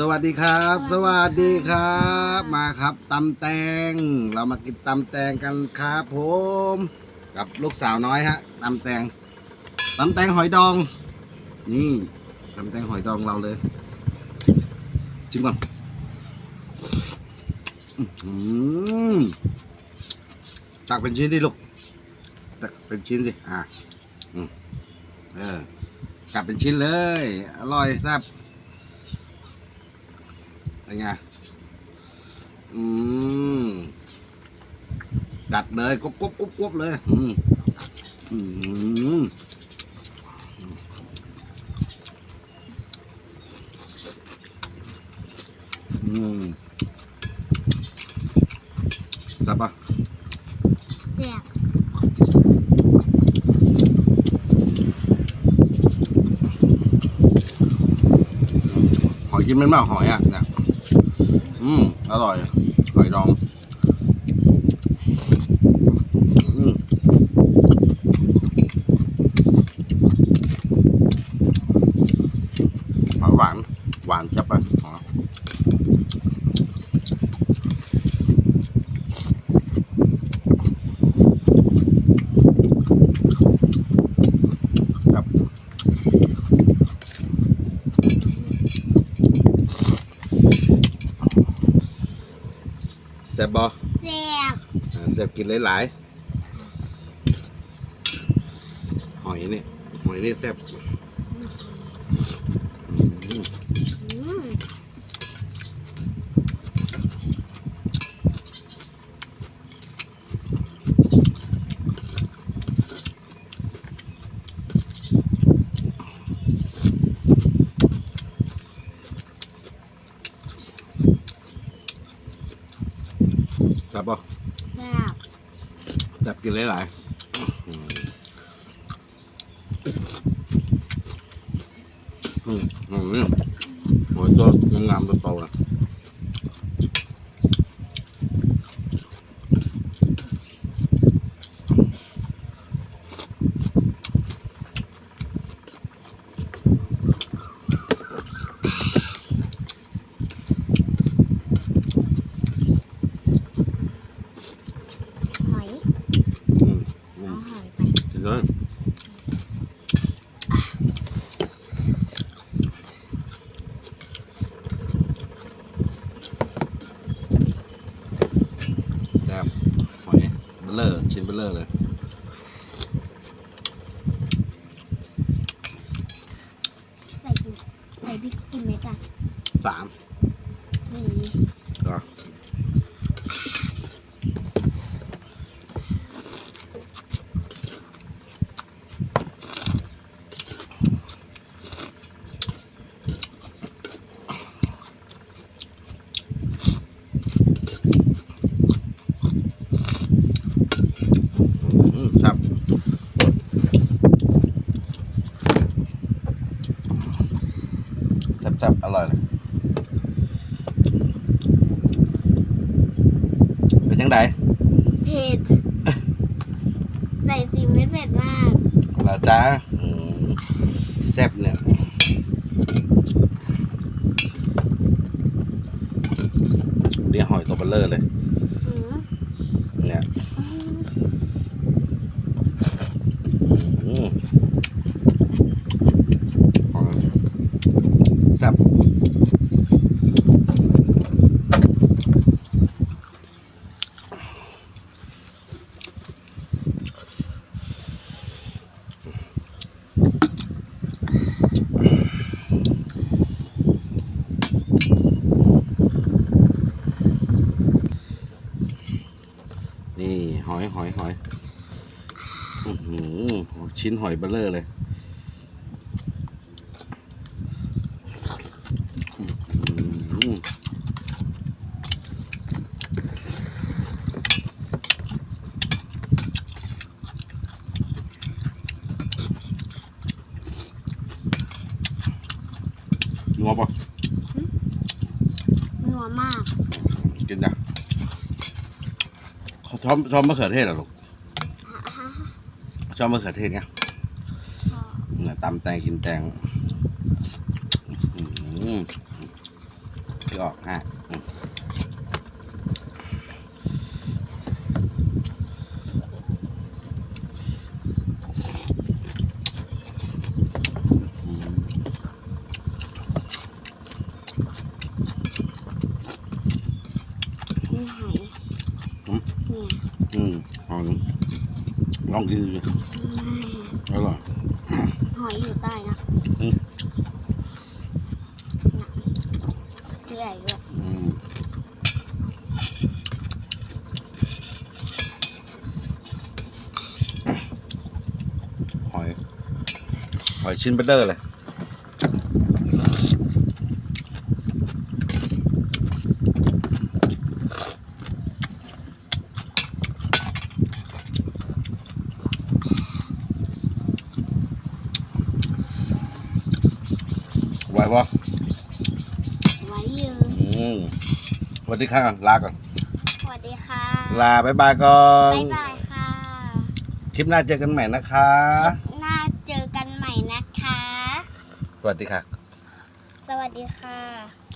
สวัสดีครับ สวัสดีครับ มาครับตำแตง เรามากินตำแตงกันครับผม กับลูกสาวน้อยฮะตำแตงตำแตงหอยดอง นี่ตำแตงหอยดองเราเลยชิมก่อนอื้อหือตักเป็นชิ้นดิลูกตักเป็นชิ้นสิอะอืมเออกัดเป็นชิ้นเลย อร่อยแซ่บ เป็นไง อืมกัดเลยกรุบกรุบกรุบกรุบเลย อืม อืมอืมจับปะแซ่บหอยกินเป็นเปล่าหอยอะเนี่ย อืมอร่อย หอยดอง อืมหอยหวาน หวานจับไปอ๋อครับแซ่บบอแซ่บอ่าแซ่บกินหลายๆหอยนี่หอยนี่แซ่บอืม อืม แซ่บปะแซ่บแซ่บกินหลายๆอืมอืมอืมนี่หอยตัวงามๆโตๆนะหอย อืมอื เอา ม หอยไป กินเลยแซ่บหอย เบลเลอร์ชิ้นเบลเลอร์เลยใส่กี่ใส่พริกกี่เม็ดอะสามนี่ก็อืมครับแซ่บๆอร่อยเลย เป็นจั งไดเผ็ดใส่สี่เม็ดเผ็ดมากล่ะจ้าอืมแซ่บเนี่ยเดี๋ยวหอยตัวเบลเลอร์เลย อืม เนี่ย อืม อืมหอยแซ่บ นี่หอยหอยหอยอื้อหือชิ้นหอยเบลเลอร์เลยหนัวปะนัวมาก กินนะ ชอบชอบมะเขือเทศเหรอลูกฮะฮะชอบมะเขือเทศไงพอเนี่ยตำแตงกินแตงอื้อหือที่ออกฮะอืมอืมนี่หอย เนี่ย อืมลองลองกินดูไม่อร่อยหอยอยู่ใต้นะอืมน่ะใหญ่ด้วยอืมหอย หอยชิ้นเบลเลอร์เลย วปะไว้ยืนอืมสวัสดีค่ะลาก่อน สวัสดีค่ะลาบ๊ายบายก่อนบ๊ายบายค่ะ คลิปหน้าเจอกันใหม่นะคะน่าเจอกันใหม่นะคะ สวัสดีค่ะ สวัสดีค่ะ